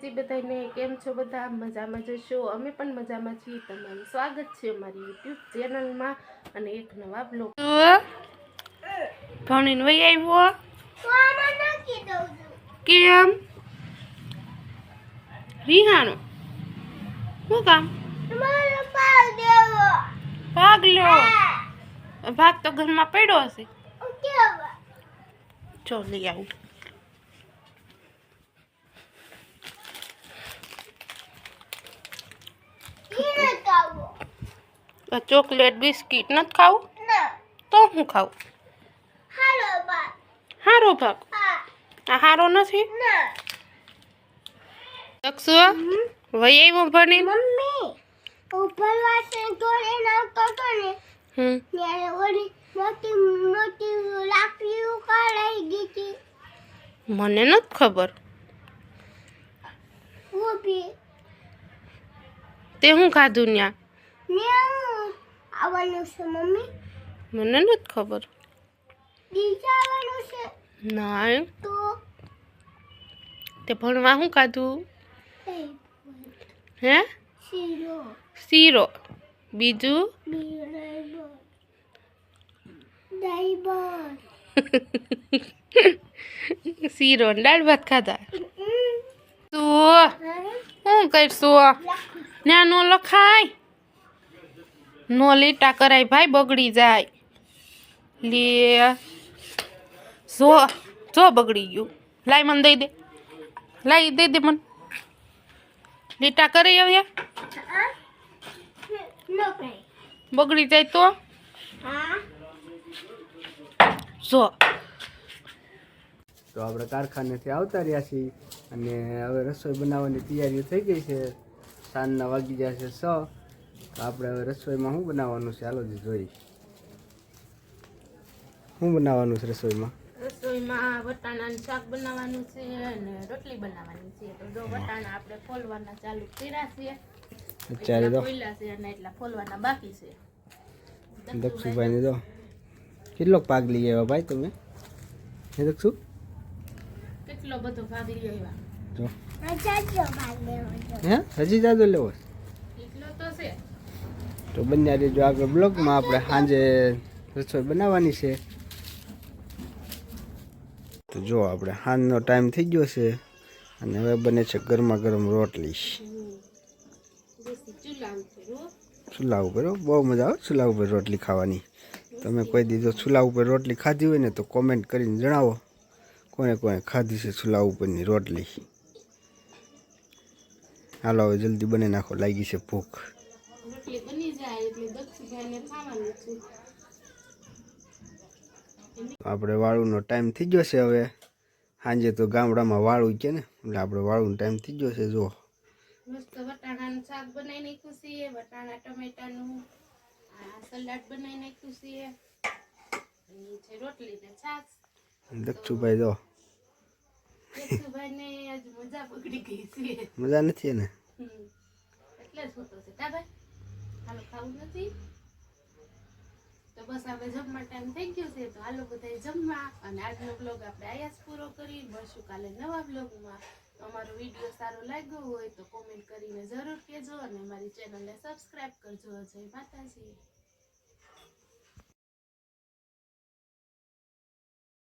જી બધાને કેમ છો બધા? મજામાં જશો અમે પણ મજામાં છીએ. તમારું સ્વાગત છે અમારી યુટ્યુબ ચેનલમાં અને એક નવા બ્લોગ. ભણીને વહી આવ્યો? કેમ? રિહાણો? શું કામ? ભાગ લો ભાગ તો ઘરમાં પડ્યો હશે. ચો લઈ આવું આ ચોકલેટ બિસ્કિટ નથી ખાવું? તો હું ખાવું હારો ભાગ. આ હારો નથી? દક્ષુ વહી આવ્યો ભણી? મમ્મી ઉપર વાસણ ધોઈને આવતો હતો ને ત્યારે ઓલી મોટી મોટી લાકડી ઉકાળાઈ ગઈ હતી. મને નથી ખબર. તે હું ખાધું હું આવવાનું છે મમ્મી? મને નથી ખબર. બીજા આવવાનું છે? ના તો? તે ભણવા શું ખાધું હે? શીરો. શીરો. બીજું? શીરો દાળ ભાત ખાધા. તું શું? કરશું? ના નો લખાય. નો લીટા કરાય, ભાઈ બગડી જાય. લે. જો જો બગડી ગયું. લાય મને દઈ દે. લાઈ દઈ દે મને. લીટા કરી આવ્યા બગડી જાય તો? જો. તો આપણે કારખાનેથી આવતા રહ્યા છીએ અને હવે રસોઈ બનાવવાની તૈયારીઓ થઈ ગઈ છે. સાંજના વાગી છે સ આપણે હવે રસોઈમાં શું બનાવવાનું છે? હાલો જ જોઈ. શું બનાવવાનું છે રસોઈમાં? રસોઈમાં વટાણાનું શાક બનાવવાનું છે અને રોટલી બનાવવાની છે. તો જો વટાણા આપણે ફોલવાના ચાલુ કર્યા છે અત્યારે તો ફોલ્યા છે અને એટલા ફોલવાના બાકી છે. દક્ષુભાઈને તો કેટલો પાક લઈ આવ્યા ભાઈ તમે? હે દક્ષુ? કેટલો બધો ભાગ લઈ આવ્યા? જો. જાજો લેવો હે? હજી જાજો લેવો છે? તો છે તો બંને જો આગળ બ્લોગમાં. આપણે સાંજે રસોઈ બનાવવાની છે. તો જો આપણે સાંજનો ટાઈમ થઈ ગયો છે અને હવે બને છે ગરમા ગરમ રોટલી. ચૂલા ઉપર. બહુ મજા આવે ચૂલા ઉપર રોટલી ખાવાની. તમે કોઈ દીધો ચૂલા ઉપર રોટલી ખાધી હોય ને તો કોમેન્ટ કરીને જણાવો કોને કોને ખાધી છે ચૂલા ઉપરની રોટલી. હાલો, હવે જલ્દી બને નાખો. લાગી છે ભૂખ. રોટલી બની જાય એટલે દક્ષુભાઈને ખાવાનું છે. આપણે વાળુનો ટાઈમ થઈ ગયો છે હવે. સાંજે તો ગામડામાં વાળું કે ને એટલે આપણે વાળું ટાઈમ થઈ ગયો છે જો મસ્ત વટાણાનું શાક બનાવી નાખ્યું છે વટાણા ટમેટાનું સલાડ બનાવી નાખ્યું છે રોટલી ને છાશ. દક્ષુભાઈ જો. દક્ષુભાઈને આજ મજા પકડી ગઈ છે. મજા નથી ને એટલે જ હોતો છે. તા ભાઈ? હાલો ખાવું નથી. તો બસ આપણે જમવા ટાઈમ થઈ ગયો છે, તો હાલો બધા જમવા. અને આજનો બ્લોગ આપણે આયા જ પૂરો કરી. મળશું કાલે નવા બ્લોગમાં અમારો વીડિયો સારો લાગ્યો હોય તો કોમેન્ટ કરીને જરૂર કહેજો અને મારી ચેનલને સબસ્ક્રાઈબ કરજો. જય માતાજી.